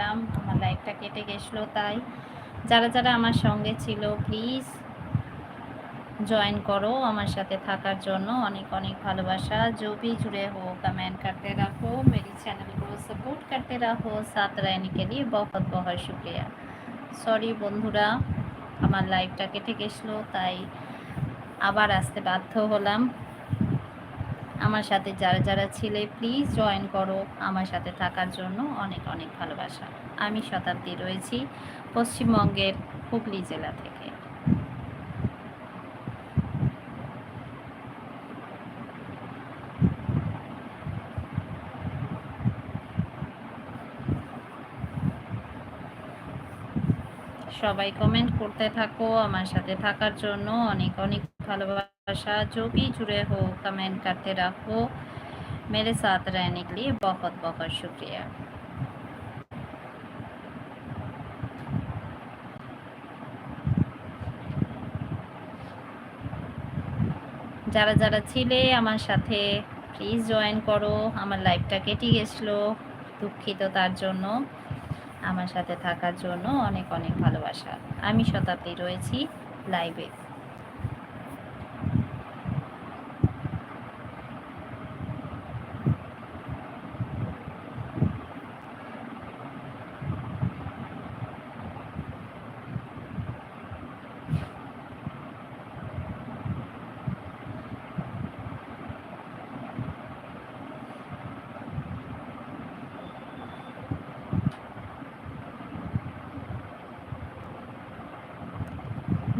করলাম আমার লাইফটা কেটে গেছিলো তাই যারা যারা আমার সঙ্গে ছিল প্লিজ জয়েন করো আমার সাথে থাকার জন্য অনেক অনেক ভালোবাসা जो भी जुड़े हो कमेंट करते रहो मेरी चैनल को सपोर्ट करते रहो साथ रहने के लिए बहुत बहुत शुक्रिया সরি বন্ধুরা আমার লাইফটা কেটে গেছিলো তাই আবার আসতে বাধ্য হলাম আমার সাথে যারা যারা ছিলে প্লিজ জয়েন করো আমার সাথে থাকার জন্য অনেক অনেক ভালোবাসা। আমি শতাব্দী রয়েছি পশ্চিমবঙ্গের হুগলি জেলা থেকে। সবাই কমেন্ট করতে থাকো আমার সাথে থাকার জন্য অনেক অনেক ভালোবাসা। जो भी जुड़े हो कमेंट करते रहो मेरे साथ रहने के लिए बहुत बहुत शुक्रिया যারা যারা ছিলে আমার সাথে প্লিজ জয়েন করো আমার লাইফটা কেটে গেছিলো দুঃখিত তার জন্য আমার সাথে থাকার জন্য অনেক অনেক ভালোবাসা আমি শতাব্দী রয়েছি লাইভে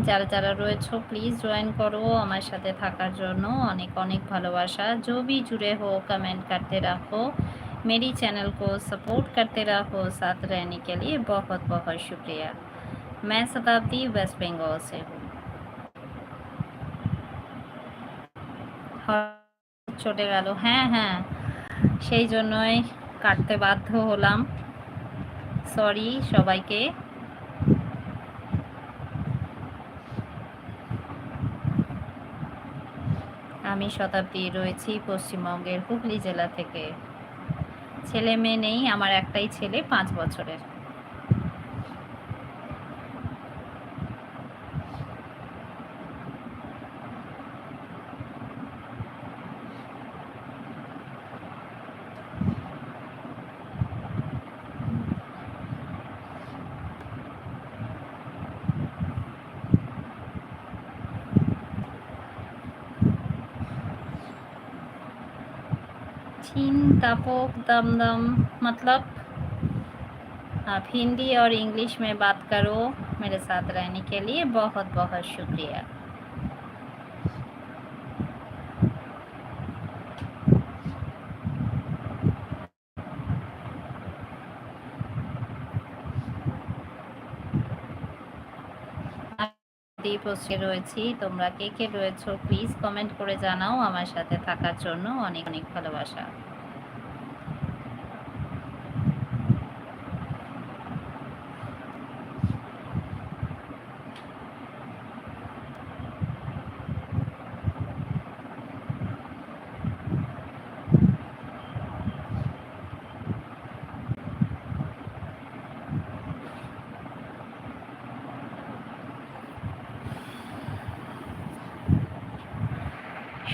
যারা যারা রয়েছো প্লিজ জয়েন করো আমার সাথে থাকার জন্য অনেক অনেক ভালোবাসা जो भी जुड़े हो कमेंट करते रहो मेरी चैनल को सपोर्ट करते रहो साथ रहने के लिए बहुत बहुत शुक्रिया मैं शताब्दी वेस्ट बंगाल से हूँ চলে গেল হ্যাঁ হ্যাঁ সেই জন্যই কাটতে বাধ্য হলাম সরি সবাইকে আমি শতাব্দী রয়েছি পশ্চিমবঙ্গের হুগলি জেলা থেকে। ছেলে মেয়ে নেই, আমার একটাই ছেলে, পাঁচ বছরের। चीन तपोक दम दम मतलब आप हिंदी और इंग्लिश में बात करो मेरे साथ रहने के लिए बहुत बहुत शुक्रिया। পোস্টে রয়েছি। তোমরা কে কে রয়েছো প্লিজ কমেন্ট করে জানাও। আমার সাথে থাকার জন্য অনেক অনেক ভালোবাসা।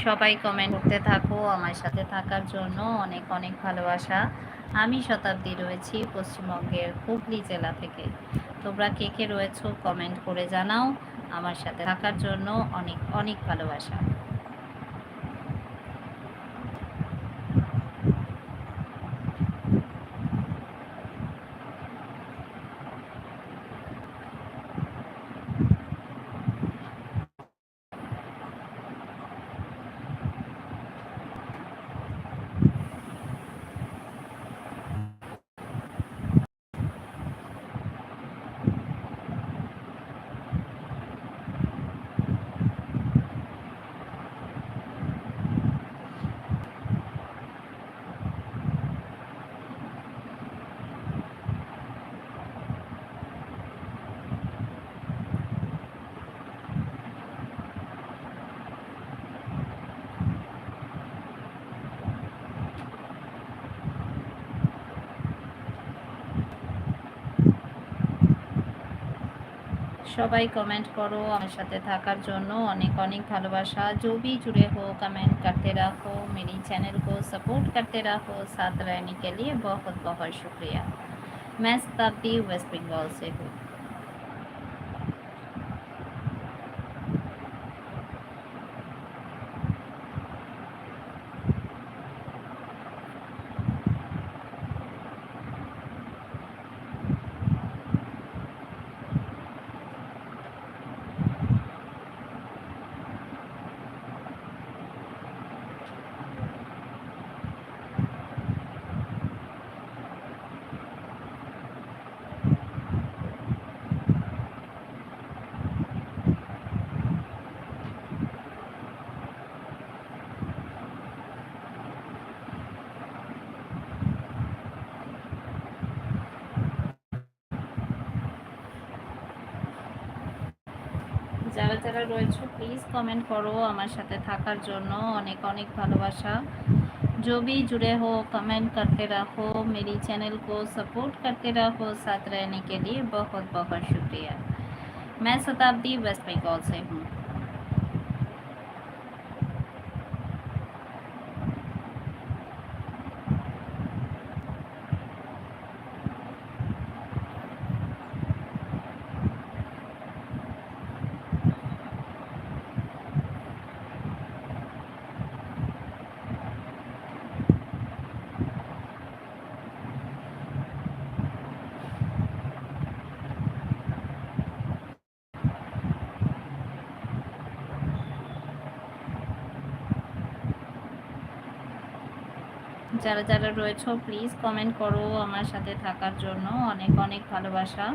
সবাই কমেন্ট করতে থাকো আমার সাথে থাকার জন্য অনেক অনেক ভালোবাসা। আমি শতাব্দী রয়েছি পশ্চিমবঙ্গের হুগলি জেলা থেকে। তোমরা কে কে রয়েছো কমেন্ট করে জানাও। আমার সাথে থাকার জন্য অনেক অনেক ভালোবাসা। সবাই কমেন্ট করো আমার সাথে থাকার জন্য অনেক অনেক ভালোবাসা जो भी जुड़े हो कमेंट करते रहो मेरी चैनल को सपोर्ट करते रहो साथ रहने के लिए बहुत बहुत शुक्रिया मैं शताब्दी वेस्ट बंगाल से हूँ যারা যারা রয়েছে প্লিজ কমেন্ট করো আমার সাথে থাকার জন্য অনেক অনেক ভালোবাসা जो भी जुड़े हो कमेंट करते रहो मेरी चैनल को सपोर्ट करते रहो साथ रहने के लिए बहुत बहुत शुक्रिया मैं शताब्दी वेस्ट बंगाल से हूँ যারা যারা রয়েছ প্লিজ কমেন্ট করো আমার সাথে থাকার জন্য। অনেক অনেক ভালোবাসা।